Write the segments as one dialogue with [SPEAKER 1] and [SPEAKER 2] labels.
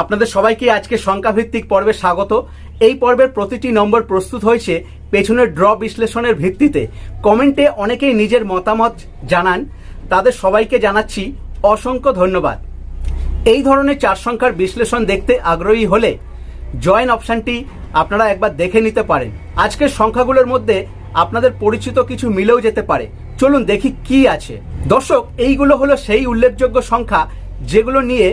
[SPEAKER 1] আপনাদের সবাইকে আজকে সংখ্যাভিত্তিক পর্বে স্বাগত। এই পর্বের প্রতিটি নম্বর প্রস্তুত হয়েছে পেছনের ড্র বিশ্লেষণের ভিত্তিতে। কমেন্টে অনেকেই নিজের মতামত জানান। তাদের সবাইকে জানাচ্ছি অসংখ্য ধন্যবাদ। এই ধরনের চার সংখ্যার বিশ্লেষণ দেখতে আগ্রহী হলে জয়েন অপশানটি আপনারা একবার দেখে নিতে পারেন। আজকের সংখ্যাগুলোর মধ্যে আপনাদের পরিচিত কিছু মিলেও যেতে পারে। চলুন দেখি কি আছে। দর্শক, এইগুলো হলো সেই উল্লেখযোগ্য সংখ্যা যেগুলো নিয়ে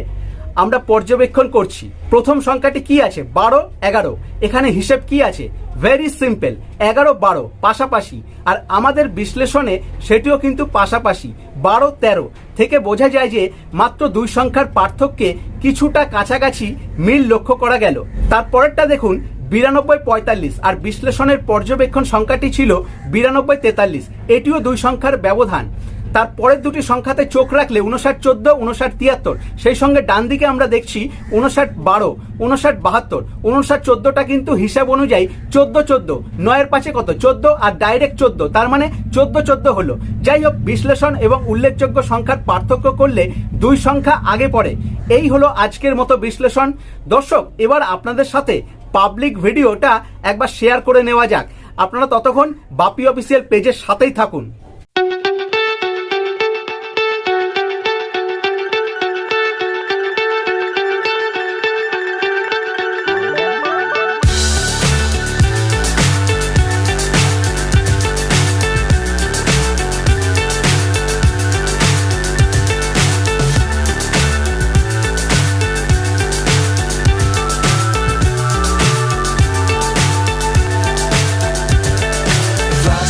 [SPEAKER 1] আমরা পর্যবেক্ষণ করছি। প্রথম সংখ্যাটি কি আছে? বারো, এগারো। এখানে হিসেব কি আছে? ভেরি সিম্পল এগারো, বারো, পাশাপাশি। আর আমাদের বিশ্লেষণে সেটিও কিন্তু পাশাপাশি। বারো, তেরো। থেকে বোঝা যায় যে মাত্র দুই সংখ্যার পার্থক্যে কিছুটা কাছাকাছি মিল লক্ষ্য করা গেল। তারপরেরটা দেখুন, বিরানব্বই, পঁয়তাল্লিশ। আর বিশ্লেষণের পর্যবেক্ষণ সংখ্যাটি ছিল বিরানব্বই, তেতাল্লিশ। এটিও দুই সংখ্যার ব্যবধান। তার পরের দুটি সংখ্যাতে চোখ রাখলে উনষাট চোদ্দ, উনষাট তিয়াত্তর। সেই সঙ্গে ডান দিকে আমরা দেখছি উনষাট বারো, উনষাট বাহাত্তর। উনষাট চোদ্দটা কিন্তু হিসাব অনুযায়ী চোদ্দ চোদ্দ, নয়ের পাশে কত? চোদ্দ আর ডাইরেক্ট চোদ্দ, তার মানে চোদ্দ চোদ্দ হলো। যাই হোক, বিশ্লেষণ এবং উল্লেখযোগ্য সংখ্যার পার্থক্য করলে দুই সংখ্যা আগে পড়ে। এই হলো আজকের মতো বিশ্লেষণ। দর্শক, এবার আপনাদের সাথে পাবলিক ভিডিওটা একবার শেয়ার করে নেওয়া যাক। আপনারা ততক্ষণ বাপি অফিসিয়াল পেজের সাথেই থাকুন।